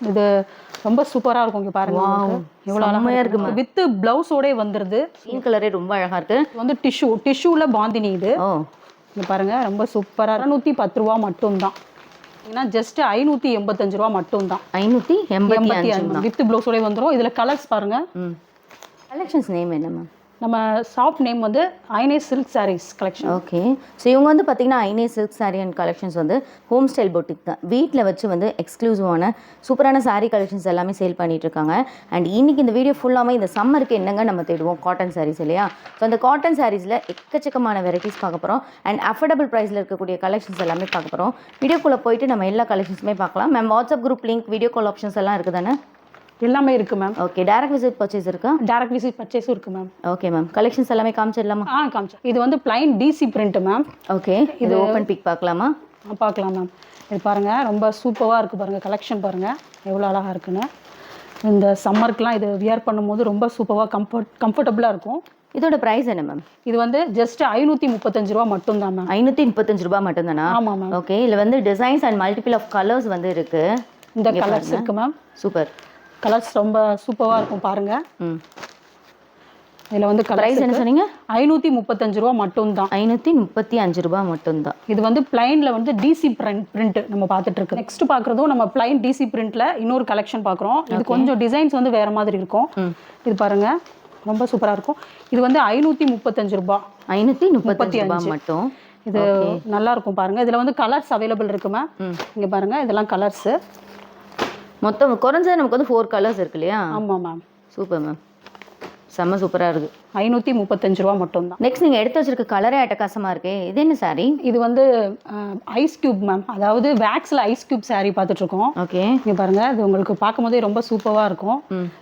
இது ரொம்ப சூப்பரா இருக்கும் இங்க பாருங்க. எவ்வளவு அழகா? இருக்கு. வித் பிளவுஸோட வந்துருது. க்ரீன் கலரே ரொம்ப அழகா இருக்கு. வந்து டிஷ்யூ டிஷ்யூல பாந்தினி இது. இங்க பாருங்க ரொம்ப சூப்பரா இரநூத்தி பத்து ரூபா மட்டும்தான். ஏன்னா ஜஸ்ட் ஐநூத்தி எண்பத்தஞ்சு ரூபா மட்டும்தான். ஐநூத்தி எண்பத்தி அஞ்சு வித் பிளவுஸோட வந்துரும். இதுல கலர்ஸ் பாருங்க. கலெக்ஷன்ஸ் நேம் என்ன மேம் நம்ம ஷாப் நேம் வந்து ஐனே silk sarees collection okay so இவங்க வந்து பார்த்தீங்கன்னா ஐனே சில்க் சாரீ அண்ட் கலெக்ஷன்ஸ் வந்து ஹோம் ஸ்டைல் பொட்டிக் தான். வீட்டில் வச்சு வந்து எக்ஸ்க்ளூசிவான சூப்பரான சாரீ கலெக்ஷன்ஸ் எல்லாமே சேல் பண்ணிட்டு இருக்காங்க. அண்ட் இன்றைக்கி இந்த வீடியோ ஃபுல்லாமே இந்த சம்மருக்கு என்னங்க நம்ம தேடுவோம்? காட்டன் சாரீஸ் இல்லையா? ஸோ அந்த காட்டன் சாரீஸில் எக்கச்சக்கமான வெரைட்டிஸ் பார்க்க போகிறோம் அண்ட் அஃபோர்டபுள் ப்ரைஸில் இருக்கக்கூடிய கலெக்ஷன்ஸ் எல்லாமே பார்க்க போகிறோம் வீடியோக்குள்ளே போயிட்டு நம்ம எல்லா கலெக்ஷன்ஸுமே பார்க்கலாம். Ma'am WhatsApp group link video call options எல்லாம் இருக்குதானே? எல்லாமே இருக்கு ma'am okay direct visit purchase இருக்கா? டைரக்ட் விசிட் பர்ச்சேஸும் இருக்கு மேம் ஓகே மேம் கலெக்ஷன்ஸ் எல்லாமே காமிச்சிடலாமா? ஆ காமிச்சேன் இது வந்து plain DC print ma'am okay இது ஓப்பன் பிக் பார்க்கலாமா? பார்க்கலாம் மேம் இது பாருங்க ரொம்ப சூப்பராக இருக்கு பாருங்க கலெக்ஷன் பாருங்க. எவ்வளோ அழகா இருக்குன்னு. இந்த சம்மருக்குலாம் இது வியர் பண்ணும்போது ரொம்ப சூப்பராக கம்ஃபர்ட் கம்ஃபர்டபுளாக இருக்கும். இதோட ப்ரைஸ் என்ன மேம் இது வந்து ஜஸ்ட் ஐநூற்றி முப்பத்தஞ்சு ரூபா மட்டும்தான் மேம் ஐநூற்றி முப்பத்தஞ்சு ரூபாய் மட்டும்தானா? ஆமாம் மேம் ஓகே இதில் வந்து designs and multiple of colours வந்து இருக்கு. இந்த கலர்ஸ் இருக்கு மேம் சூப்பர் கலர்ஸ் ரொம்ப சூப்பராக இருக்கும் பாருங்க. இதில் வந்து கலர்ஸ் ப்ரைஸ் என்ன சொன்னீங்க? ஐநூற்றி முப்பத்தஞ்சு ரூபா மட்டும்தான். ஐநூற்றி முப்பத்தி அஞ்சு ரூபாய் மட்டும்தான். இது வந்து பிளைன்ல வந்து டிசி பிரிண்ட் பிரிண்ட் நம்ம பார்த்துட்டு இருக்கு. நெக்ஸ்ட் பார்க்குறதும் நம்ம பிளைன் டிசி பிரிண்ட்ல இன்னொரு கலெக்ஷன் பார்க்குறோம். இது கொஞ்சம் டிசைன்ஸ் வந்து வேற மாதிரி இருக்கும். இது பாருங்க ரொம்ப சூப்பரா இருக்கும். இது வந்து ஐநூற்றி முப்பத்தஞ்சு ரூபா. ஐநூற்றி முப்பத்தஞ்சு ரூபாய் மட்டும். இது நல்லா இருக்கும் பாருங்க. இதுல வந்து கலர்ஸ் அவைலபிள் இருக்குமா இங்க பாருங்க இதெல்லாம் கலர்ஸ் மொத்தம் குறைஞ்சது நமக்கு வந்து ஃபோர் கலர்ஸ் இருக்கு இல்லையா? ஆமா மேம் சூப்பர் மேம் செம்ம சூப்பராக இருக்கு. ஐநூற்றி முப்பத்தஞ்சு ரூபா மட்டும்தான். நெக்ஸ்ட் நீங்கள் எடுத்து வச்சிருக்க கலரே அட்டகாசமாக இருக்கே. இது என்ன சாரி இது வந்து ஐஸ் கியூப் மேம் அதாவது வேக்ஸ்ல ஐஸ் கியூப் saree பார்த்துட்டு இருக்கோம் ஓகே. இங்க பாருங்க இது உங்களுக்கு பார்க்கும்போதே ரொம்ப சூப்பரா இருக்கும்.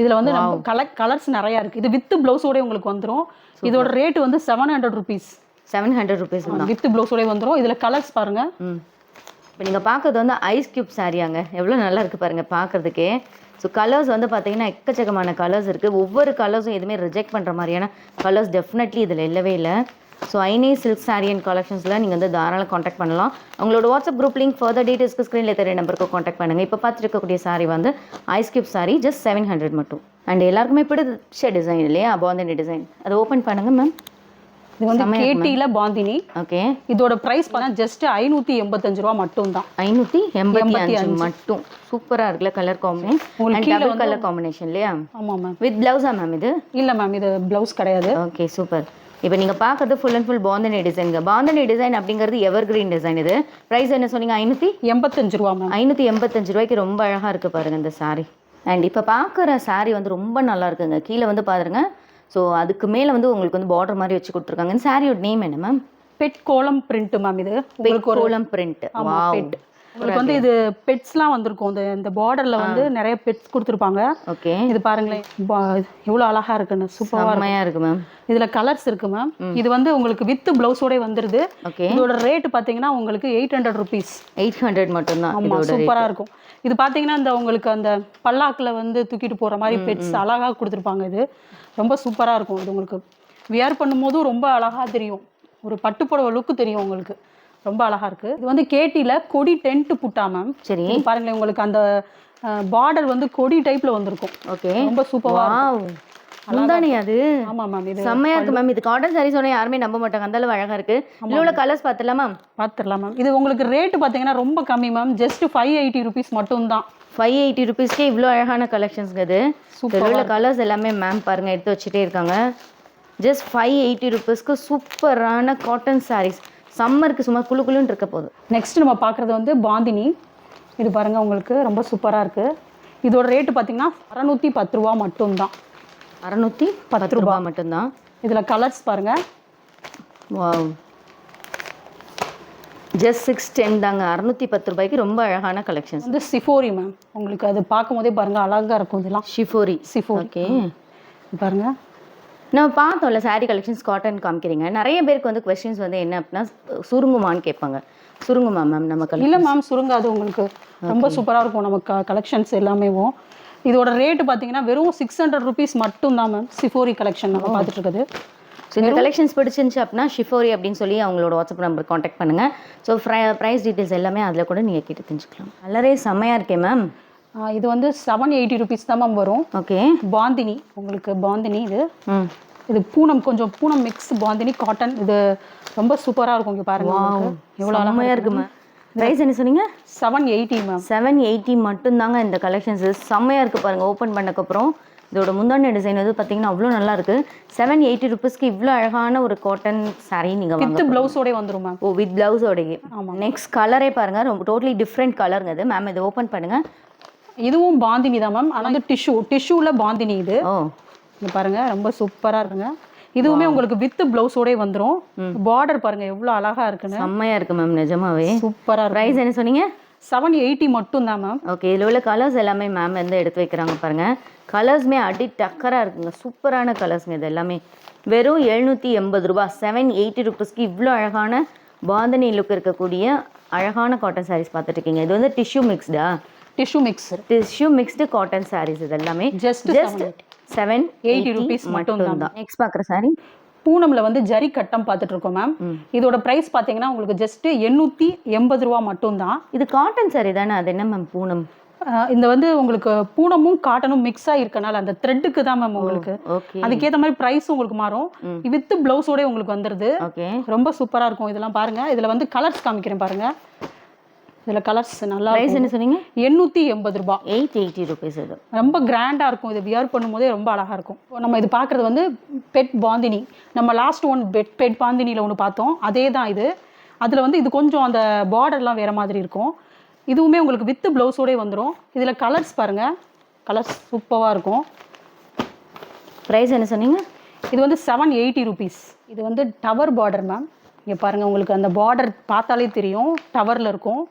இதுல வந்து நம்ம கலர் கலர்ஸ் நிறைய இருக்கு. இது வித் பிளவுஸோட உங்களுக்கு வந்துரும். இதோட ரேட் வந்து seven hundred rupees seven hundred rupees தான் வித் பிளவுஸோட வந்துரும். இதுல கலர்ஸ் பாருங்க. ம். இப்போ நீங்கள் பார்க்குறது வந்து ஐஸ் கியூப் சாரியாங்க. எவ்வளோ நல்லா இருக்குது பாருங்கள் பார்க்குறதுக்கே. ஸோ கலர்ஸ் வந்து பார்த்தீங்கன்னா எக்கச்சக்கமான கலர்ஸ் இருக்குது ஒவ்வொரு கலர்ஸும் எதுவுமே ரிஜெக்ட் பண்ணுற மாதிரியான கலர்ஸ் டெஃபினெட்லி இதில் இல்லவே இல்லை. ஸோ ஐனே சில்க் சாரி அண்ட் கலெக்ஷன்ஸில் நீங்கள் வந்து தாராளம் காண்டாக்ட் பண்ணலாம். உங்களோட வாட்ஸ்அப் குரூப் லிங்க் ஃபர்தர் டீட்டெயில்ஸ்க்கு ஸ்க்ரீனில் தெரிய நம்பருக்கு காண்டாக்ட் பண்ணுங்கள் இப்போ பார்த்துருக்கக்கூடிய சாரி வந்து ice cube sari just seven hundred மட்டும். அண்ட் எல்லாருக்குமே பிடிச்ச டிசைன் இல்லையா? பாந்தனி டிசைன் அதை ஓப்பன் பண்ணுங்கள் மேம் இது வந்து கேடியில பாந்தினி. ஓகே. இதோட பிரைஸ் பார்த்தா ஜஸ்ட் ஐநூத்தி எண்பத்தஞ்சு ரூபா மட்டும்தான். ஐநூற்றி எண்பத்தி அஞ்சு மட்டும். சூப்பராக இருக்குல்ல கலர் காம்பினேஷன் கலர் காம்பினேஷன் இல்லையா? ஆமா மேம் வித் பிளவுஸா மேம் இது? இல்ல மேம் இது பிளவுஸ் கிடையாது. ஓகே சூப்பர் இப்போ நீங்கள் பார்க்கறது ஃபுல் அண்ட் ஃபுல் பாந்தனி டிசைனுங்க பாந்தனி டிசைன் அப்படிங்கிறது எவர் கிரீன் டிசைன் இது. ப்ரைஸ் என்ன சொன்னீங்க? ஐநூற்றி எண்பத்தஞ்சு ரூபா மேம் ஐநூற்றி எண்பத்தஞ்சு ரூபாய்க்கு ரொம்ப அழகாக இருக்குது பாருங்க இந்த saree. அண்ட் இப்போ பார்க்குற saree வந்து ரொம்ப நல்லா இருக்குங்க. கீழே வந்து பாருங்க. ஸோ அதுக்கு மேலே வந்து உங்களுக்கு வந்து பார்டர் மாதிரி வச்சு கொடுத்துருக்காங்க. இந்த சாரியோட நேம் என்ன ma'am bed kolam print ma'am இது உங்களுக்கு கோலம் பிரிண்ட் பெட் உங்களுக்கு வந்து இது பெட்ஸ்லாம் வந்திருக்கும். இந்த இந்த பார்டர்ல வந்து நிறைய பெட்ஸ் கொடுத்துருப்பாங்க. ஓகே. இது பாருங்களேன் எவ்வளவு அழகா இருக்குன்னு சூப்பரா செம்மையாக இருக்கு மேம் இதுல கலர்ஸ் இருக்கு மேம் இது வந்து உங்களுக்கு வித் பிளவுஸோட வந்துருது. ஓகே. இதோட ரேட் பாத்தீங்கன்னா உங்களுக்கு eight hundred rupees eight hundred மட்டும்தான் ஆமா இதோட சூப்பரா இருக்கும். இது பாத்தீங்கன்னா இந்த உங்களுக்கு அந்த பல்லாக்குல வந்து தூக்கிட்டு போற மாதிரி பெட்ஸ் அழகா கொடுத்துருப்பாங்க இது. ரொம்ப சூப்பரா இருக்கும். இது உங்களுக்கு வியர் பண்ணும்போதும் ரொம்ப அழகா தெரியும். ஒரு பட்டுப்புடவை லுக்கு தெரியும் உங்களுக்கு. ரொம்ப அழகா இருக்கு. இது வந்து கேட்டில கொடி டென்ட் புட்டா மேம் சரி. பாருங்களேன் உங்களுக்கு அந்த பார்டர் வந்து கொடி டைப்ல வந்திருக்கும். ஓகே. ரொம்ப சூப்பரா முந்தானி அது? ஆமா மேம் இது செம்மையா இருக்கு மேம் இது காட்டன் சாரீஸ் சொன்னா யாருமே நம்ப மாட்டாங்க. அந்த அளவு அழகா இருக்கு. இதுல உள்ள கலர்ஸ் பார்த்துலாம் மேம் பார்த்துடலாம் மேம் இது உங்களுக்கு ரேட் பார்த்தீங்கன்னா ரொம்ப கம்மி ma'am just five eighty rupees மட்டும்தான். ஃபைவ் எயிட்டி ருபீஸ்க்கே இவ்வளோ அழகான கலெக்ஷன்ஸ்ங்க Super இதில் உள்ள கலர்ஸ் எல்லாமே மேம் பாருங்க எடுத்து வச்சுட்டே இருக்காங்க. ஜஸ்ட் ஃபைவ் எயிட்டி ருபீஸ்க்கு சூப்பரான காட்டன் சாரீஸ் சம்மருக்கு சும்மா குளு குளுன்னு இருக்க போகுது. நெக்ஸ்ட் நம்ம பார்க்குறது வந்து பாந்தினி. இது பாருங்க உங்களுக்கு ரொம்ப சூப்பராக இருக்கு. இதோட ரேட்டு பார்த்தீங்கன்னா அறநூற்றி பத்து ரூபா மட்டும்தான். அறநூற்றி பத்து ரூபா மட்டும்தான்? இதில் கலர்ஸ் பாருங்க. வாவ் ஜஸ்ட் சிக்ஸ் டென் தாங்க. அறநூற்றி பத்து ரூபாய்க்கு ரொம்ப அழகான கலெக்ஷன்ஸ் வந்து சிஃபோரி மேம் உங்களுக்கு அது பார்க்கும்போதே பாருங்க அழகா இருக்கும் இதெல்லாம். ஷிஃபோரி சிஃபோரி. ஓகே இது பாருங்க. நம்ம பார்த்தோம்ல saree கலெக்ஷன்ஸ் காட்டன் காமிக்கிறீங்க. நிறைய பேருக்கு வந்து கொஸ்டின்ஸ் வந்து என்ன அப்படின்னா சுருங்குமான்னு கேட்பாங்க. சுருங்குமா மேம் நம்ம இல்லை மேம் சுருங்காது உங்களுக்கு. ரொம்ப சூப்பராக இருக்கும் நமக்கு கலெக்ஷன்ஸ் எல்லாமேவும் இதோட ரேட்டு பார்த்தீங்கன்னா வெறும் சிக்ஸ் ஹண்ட்ரட் ருபீஸ் மட்டும்தான் மேம் சிஃபோரி கலெக்ஷன் நம்ம பார்த்துட்டு இருக்குது ஸோ இந்த கலெக்ஷன்ஸ் பிடிச்சிருந்துச்சு அப்படின்னா ஷிஃபோரி அப்படின்னு சொல்லி அவங்களோட வாட்ஸ்அப் நம்பர் காண்டாக்ட் பண்ணுங்கள் ஸோ ப்ரைஸ் டீட்டெயில்ஸ் எல்லாமே அதில் கூட நீங்கள் கேட்டு தெரிஞ்சுக்கலாம். கலரே செம்மையாக இருக்கே மேம் இது வந்து செவன் எயிட்டி ருபீஸ் தான் மேம் வரும். ஓகே பாந்தினி உங்களுக்கு பாந்தினி இது. இது பூனம் கொஞ்சம் பூனம் மிக்ஸ் பாந்தினி காட்டன் இது ரொம்ப சூப்பராக இருக்கும் இங்கே பாருங்க எவ்வளோ செம்மையாக இருக்குமா ப்ரைஸ் என்ன சொன்னீங்க? Seven eighty ma'am seven eighty மட்டும்தாங்க இந்த கலெக்ஷன்ஸ் செம்மையாக இருக்குது பாருங்கள் ஓப்பன் பண்ணக்கப்புறம் இதோட முந்தாண்டி டிசைன் வந்து பார்த்தீங்கன்னா அவ்வளோ நல்லா இருக்கு. செவன் எயிட்டி ருபீஸ்க்கு இவ்வளோ அழகான ஒரு காட்டன் saree நீங்கள் வித் ப்ளவுஸோடய வந்துடும் மேம் ஓ வித் பிளவுஸோடையே நெக்ஸ்ட் கலரே பாருங்க ரொம்ப டோட்டலி டிஃப்ரெண்ட் கலருங்க இது. மேம் இதை ஓப்பன் பண்ணுங்க. இதுவும் பாந்தினி தான் மேம் ஆனால் வந்து டிஷ்யூ டிஷ்யூவில் பாந்தினி இது. இங்க பாருங்க ரொம்ப சூப்பராக இருக்குங்க. இதுவுமே உங்களுக்கு வித் ப்ளவுஸோடய வந்துடும் பார்டர் பாருங்க எவ்வளோ அழகா இருக்குன்னு. செம்மையாக இருக்கு மேம் நிஜமாவே. சூப்பராக ப்ரைஸ் என்ன சொன்னீங்க? செவன் எயிட்டி மட்டும் தான் மேம். ஓகே இதில் உள்ள கலர்ஸ் எல்லாமே மேம் வந்து எடுத்து வைக்கிறாங்க பாருங்க. கலர்ஸ்மே அடி டக்கராக இருக்குங்க. சூப்பரான கலர்ஸ்ங்க இது எல்லாமே. வெறும் எழுநூற்றி எண்பது ரூபா செவன் எயிட்டி ருபீஸ்க்கு இவ்வளோ அழகான பாந்தனி லுக் இருக்கக்கூடிய அழகான காட்டன் சாரீஸ் பார்த்துட்டு இருக்கீங்க. இது வந்து tissue மிக்ஸ்டா tissue mixer tissue mixed cotton saris இது எல்லாமே ஜஸ்ட் ஜஸ்ட் செவன் 80 rupees மட்டும்தான். தான். நெக்ஸ்ட் பார்க்குற சாரி பூனம்ல வந்து ஜரி கட்டம் பார்த்துட்டு இருக்கோம் மேம் இதோட பிரைஸ் பார்த்தீங்கன்னா உங்களுக்கு ஜஸ்ட் எண்ணூற்றி எண்பது ரூபா மட்டும்தான். இது காட்டன் சாரி தானே? அது என்ன மேம் பூனம்? இந்த வந்து உங்களுக்கு பூனமும் காட்டனும் மிக்ஸ் ஆகிருக்கனால அந்த த்ரெட்டுக்கு தான் மேம் உங்களுக்கு. ஓகே அதுக்கேற்ற மாதிரி ப்ரைஸ் உங்களுக்கு மாறும். வித் பிளவுஸோட உங்களுக்கு வந்துருது. ரொம்ப சூப்பரா இருக்கும். இதெல்லாம் பாருங்க. இதுல வந்து கலர்ஸ் காமிக்கிறேன் பாருங்க. இதுல கலர்ஸ் நல்லா ப்ரைஸ் என்ன சொன்னீங்க? எண்ணூற்றி எண்பது ரூபா. எயிட் எயிட்டி ருபீஸ் இது ரொம்ப கிராண்டா இருக்கும். இது வியர் பண்ணும்போதே ரொம்ப அழகா இருக்கும். நம்ம இது பார்க்குறது வந்து பெட் பாந்தினி. நம்ம லாஸ்ட் ஒன் பெட் பெட் பாந்தினியில் ஒன்று பார்த்தோம். அதே தான் இது. அதில் வந்து இது கொஞ்சம் அந்த பார்டர்லாம் வேற மாதிரி இருக்கும். இதுவுமே உங்களுக்கு வித் ப்ளவுஸோடே வந்துடும் இதில் கலர்ஸ் பாருங்க. கலர்ஸ் சூப்பராக இருக்கும். ப்ரைஸ் என்ன சொன்னீங்க? இது வந்து செவன் எயிட்டி ருபீஸ் இது வந்து டவர் பார்டர் மேம் இங்கே பாருங்கள் உங்களுக்கு அந்த பார்டர் பார்த்தாலே தெரியும். டவரில் இருக்கும்.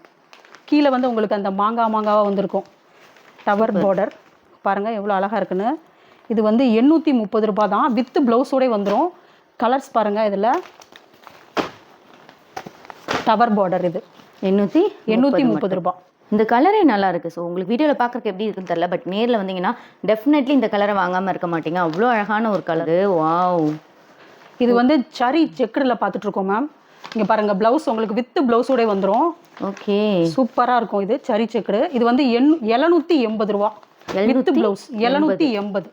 கீழே வந்து உங்களுக்கு அந்த மாங்காய் மாங்காவாக வந்திருக்கும். டவர் பார்டர் பாருங்கள் எவ்வளோ அழகாக இருக்குன்னு. இது வந்து எண்ணூற்றி முப்பது ரூபாய் தான் வித் ப்ளவுஸோடே வந்துடும் கலர்ஸ் பாருங்கள் இதில். டவர் பார்டர் இது. எண்ணூற்றி எண்ணூற்றி முப்பது ரூபாய். இந்த கலரே நல்லா இருக்கு. ஸோ உங்களுக்கு வீடியோவில் பார்க்கறதுக்கு எப்படி இருக்குன்னு தெரியல பட் நேரில் வந்தீங்கன்னா டெஃபினெட்லி இந்த கலரை வாங்காமல் இருக்க மாட்டீங்க. அவ்வளோ அழகான ஒரு கலரு வாவ் இது வந்து சரி செக்குடில் பார்த்துட்டு இருக்கோம் மேம் இங்கே பாருங்கள் ப்ளவுஸ் உங்களுக்கு வித் ப்ளவுஸோடே வந்துடும் ஓகே. சூப்பரா இருக்கும் இது சரி செக்குடு. இது வந்து எண் எழுநூத்தி எண்பது ரூபா. வித் பிளவுஸ் எழுநூத்தி எண்பது.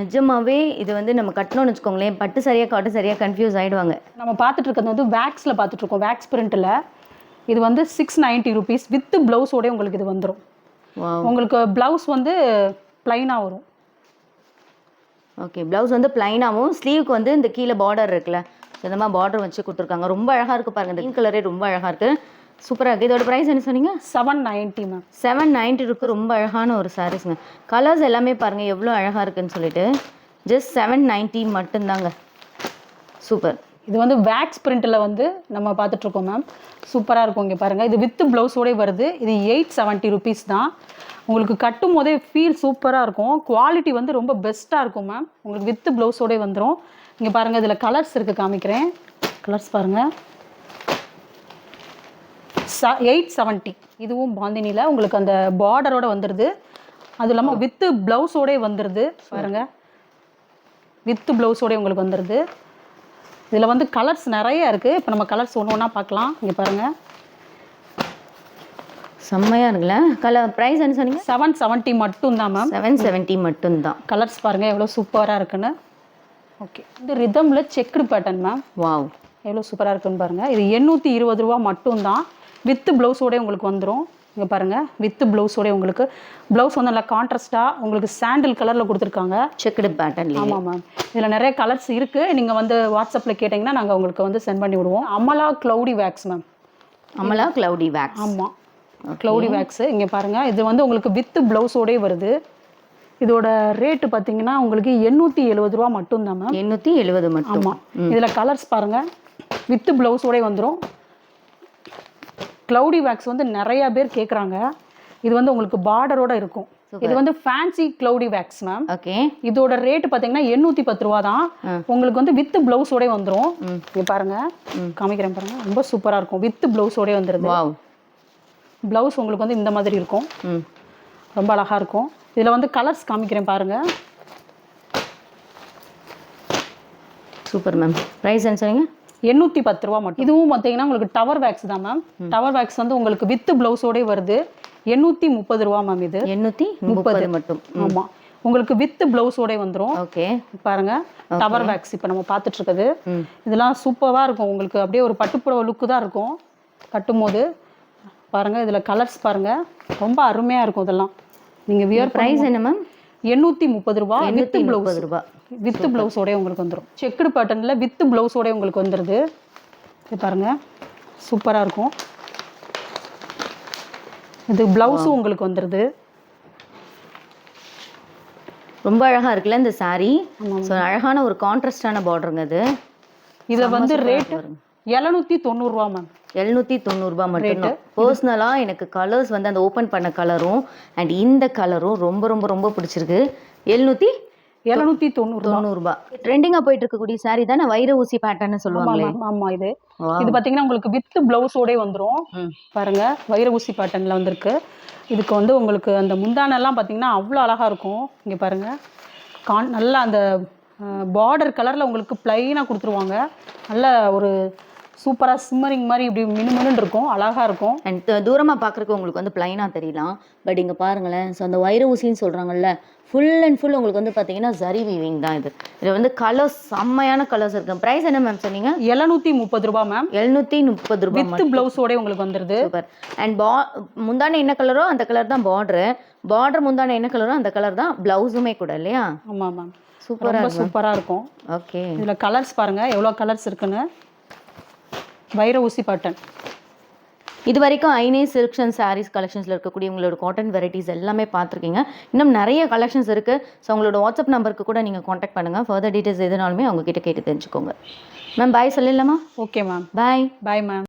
நிஜமாவே இது வந்து நம்ம கட்டணும்னு வச்சுக்கோங்களேன் பட்டு சரியா காட்டு சரியா கன்ஃபியூஸ் ஆயிடுவாங்க. நம்ம பார்த்துட்டு இருக்கிறது வந்து வேக்ஸில் பார்த்துட்டு இருக்கோம் வேக்ஸ் பிரிண்ட்டில் இது வந்து சிக்ஸ் நைன்ட்டி ருபீஸ் வித் ப்ளவுஸோட உங்களுக்கு இது வந்துடும் உங்களுக்கு ப்ளவுஸ் வந்து ப்ளைனாக வரும். ஓகே ப்ளவுஸ் வந்து பிளைனாகவும் ஸ்லீவுக்கு வந்து இந்த கீழே பார்டர் இருக்குல்ல மாதிரி பார்டர் வச்சு கொடுத்துருக்காங்க. ரொம்ப அழகாக இருக்குது பாருங்க. இந்த கலரே ரொம்ப அழகாக இருக்குது சூப்பராக இருக்குது இதோட ப்ரைஸ் என்ன சொன்னீங்க? Seven ninety ma'am seven ninety இருக்கு. ரொம்ப அழகான ஒரு சாரீஸ்ங்க கலர்ஸ் எல்லாமே பாருங்கள் எவ்வளோ அழகாக இருக்குன்னு சொல்லிட்டு. ஜஸ்ட் செவன் நைன்ட்டி மட்டும்தாங்க. சூப்பர் இது வந்து வேக்ஸ் பிரிண்ட்டில் வந்து நம்ம பார்த்துட்டு இருக்கோம் மேம் சூப்பராக இருக்கும் இங்கே பாருங்கள் இது வித் ப்ளவுஸோடே வருது. இது எயிட் செவன்ட்டி ருபீஸ் தான். உங்களுக்கு கட்டும் போதே ஃபீல் சூப்பராக இருக்கும். குவாலிட்டி வந்து ரொம்ப பெஸ்ட்டாக இருக்கும் மேம் உங்களுக்கு வித் ப்ளவுஸோடே வந்துடும் இங்கே பாருங்கள் இதில் கலர்ஸ் இருக்குது காமிக்கிறேன். கலர்ஸ் பாருங்கள் ச எயிட் செவன்ட்டி இதுவும் பாந்தினியில் உங்களுக்கு அந்த பார்டரோட வந்துடுது அது இல்லாமல் வித்து ப்ளவுஸோடே வந்துடுது பாருங்கள் வித்து ப்ளவுஸோடே உங்களுக்கு வந்துடுது இதில் வந்து கலர்ஸ் நிறைய இருக்குது இப்போ நம்ம கலர்ஸ் ஒன்று ஒன்றா பார்க்கலாம். இங்கே பாருங்கள் செம்மையாக இருக்குல்ல? கலர் ப்ரைஸ் என்ன சொன்னீங்க? செவன் செவன்ட்டி மட்டும் தான் மேம் செவன் செவன்ட்டி மட்டும்தான் கலர்ஸ் பாருங்கள் எவ்வளோ சூப்பராக இருக்குன்னு. ஓகே இந்த ரிதமில் செக்குடு பேட்டர்ன் மேம் வாவ் எவ்வளோ சூப்பராக இருக்குன்னு பாருங்கள் இது எண்ணூற்றி இருபது ரூபா மட்டும்தான். வித் ப்ளவுஸோட உங்களுக்கு வந்துடும் இங்கே பாருங்கள் வித் ப்ளவுஸோட உங்களுக்கு ப்ளவுஸ் வந்து நல்லா கான்ட்ராஸ்ட்டாக உங்களுக்கு சாண்டில் கலரில் கொடுத்துருக்காங்க. செக்குடு பேட்டர்ன்லேயே ஆமாம் மேம் இதில் நிறைய கலர்ஸ் இருக்குது நீங்கள் வந்து வாட்ஸ்அப்பில் கேட்டிங்கன்னா நாங்கள் உங்களுக்கு வந்து சென்ட் பண்ணி விடுவோம். Amala cloudy wax ma'am Amala cloudy wax ஆமாம் க்ளவுடி வேக்ஸு இங்கே பாருங்கள் இது வந்து உங்களுக்கு வித் ப்ளவுஸோடே வருது. இதோட ரேட்டு பார்த்தீங்கன்னா உங்களுக்கு எண்ணூற்றி எழுபது ரூபா மட்டும்தான் மேம் எண்ணூற்றி எழுபது மட்டும். ஆமாம் இதில் கலர்ஸ் பாருங்கள் வித் ப்ளவுஸோடே வந்துடும் க்ளவுடி வேக்ஸ் வந்து நிறைய பேர் கேட்குறாங்க இது வந்து உங்களுக்கு பார்டரோட இருக்கும். இது வந்து fancy cloudy wax ma'am okay இதோட ரேட் பார்த்தீங்கன்னா எண்ணூற்றி பத்து ரூபா தான். உங்களுக்கு வந்து வித் ப்ளவுஸோடே வந்துடும் இங்கே பாருங்க. காமிக்கிறேன் பாருங்க. ரொம்ப சூப்பராக இருக்கும். வித் ப்ளவுஸோடே வந்துடுது ப்ளவுஸ் உங்களுக்கு வந்து இந்த மாதிரி இருக்கும். ரொம்ப அழகாக இருக்கும். இதில் வந்து கலர்ஸ் காமிக்கிறேன் பாருங்க. சூப்பர் மேம் ப்ரைஸ் என்ன சொன்னீங்க? எண்ணூற்றி பத்து ரூபா மட்டும். இதுவும் பார்த்தீங்கன்னா உங்களுக்கு டவர் வேக்ஸ் தான் மேம் டவர் வேக்ஸ் வந்து உங்களுக்கு வித் ப்ளவுஸோடே வருது. எண்ணூற்றி முப்பது ரூபா மேம் இது. எண்ணூற்றி முப்பது மட்டும். ஆமாம் உங்களுக்கு வித் ப்ளவுஸோட வந்துடும் ஓகே. பாருங்க. டவர் பேக்ஸ் இப்போ நம்ம பார்த்துட்டு இருக்குது இதெல்லாம் சூப்பராக இருக்கும். உங்களுக்கு அப்படியே ஒரு பட்டுப்புடவை லுக்கு தான் இருக்கும். கட்டும்போது. பாருங்க இதில் கலர்ஸ் பாருங்க. ரொம்ப அருமையாக இருக்கும் இதெல்லாம். நீங்கள் வியர் ப்ரைஸ் என்ன மேம் எண்ணூற்றி முப்பது ரூபா வித் ப்ளவுஸ் ரூபா. வித் ப்ளவுஸோடய உங்களுக்கு வந்துடும் செக்குடு பேட்டர்னில் வித் ப்ளவுஸோடய உங்களுக்கு வந்துடுது இது பாருங்க. சூப்பராக இருக்கும். இது ப்ளவுஸும் உங்களுக்கு வந்துடுது ரொம்ப அழகா இருக்குல்ல இந்த saree? ஸோ அழகான ஒரு கான்ட்ராஸ்டான பார்டருங்க இது. இதில் வந்து ரேட் எழுநூற்றி தொண்ணூறுரூவா மேம் எழுநூற்றி தொண்ணூறுபா மட்டும்தான். பர்சனலாக எனக்கு கலர்ஸ் வந்து அந்த ஓப்பன் பண்ண கலரும் அண்ட் இந்த கலரும் ரொம்ப ரொம்ப ரொம்ப பிடிச்சிருக்கு. எழுநூற்றி எழுநூற்றி தொண்ணூறு தொண்ணூறுபா ட்ரெண்டிங்காக போயிட்டு இருக்கக்கூடிய saree தானே? வைர ஊசி பேட்டர்ன்னு சொல்லுவாங்களே. ஆமாம் இது. இது பார்த்தீங்கன்னா உங்களுக்கு வித் ப்ளவுஸோடய வந்துடும். பாருங்க வைர ஊசி பேட்டர்னில் வந்திருக்கு. இதுக்கு வந்து உங்களுக்கு அந்த முந்தானெல்லாம் பார்த்தீங்கன்னா அவ்வளோ அழகாக இருக்கும். இங்கே பாருங்க. கான் நல்லா அந்த பார்டர் கலரில் உங்களுக்கு ப்ளைனாக கொடுத்துருவாங்க. நல்ல ஒரு சூப்பராக சிம்மரிங் மாதிரி இப்படி மினுமினுன்னு இருக்கும் அழகாக இருக்கும். அண்ட் தூரமாக பார்க்குறக்கு உங்களுக்கு வந்து பிளைனாக தெரியலாம். பட் இங்கே பாருங்களேன் ஸோ அந்த வைர ஊசின்னு சொல்கிறாங்கல்ல ஃபுல் அண்ட் ஃபுல் உங்களுக்கு வந்து பார்த்தீங்கன்னா ஜரி வீவிங் தான் இது. இதில் வந்து கலர்ஸ் செம்மையான கலர்ஸ் இருக்கு. ப்ரைஸ் என்ன மேம் சொன்னீங்க? எழுநூற்றி முப்பது ரூபா மேம் எழுநூற்றி முப்பது ரூபாய் வித் ப்ளவுஸோடய உங்களுக்கு வந்துடுது சூப்பர் அண்ட் பா முந்தான என்ன கலரோ அந்த கலர் தான் பார்டரு பார்டர் முந்தான என்ன கலரோ அந்த கலர் தான் ப்ளவுஸுமே கூட இல்லையா? ஆமாம் மேம் சூப்பராக சூப்பராக இருக்கும். ஓகே இதில் கலர்ஸ் பாருங்கள் எவ்வளோ கலர்ஸ் இருக்குன்னு. வைர ஊசி பேட்டர்ன் இது வரைக்கும் ஐனே அண்ட் சாரீஸ் கலெக்ஷன்ஸில் இருக்கக்கூடிய உங்களோட காட்டன் வெரைட்டிஸ் எல்லாமே பார்த்துருக்கீங்க. இன்னும் நிறைய கலெக்ஷன்ஸ் இருக்குது ஸோ உங்களோட வாட்ஸ்அப் நம்பருக்கு கூட நீங்கள் காண்டாக்ட் பண்ணுங்கள் ஃபர்தர் டீட்டெயில்ஸ் எதுனாலுமே அவங்க கிட்ட கேட்டு தெரிஞ்சுக்கோங்க. மேம் பாய் சொல்லிடலாமா? Okay ma'am bye bye ma'am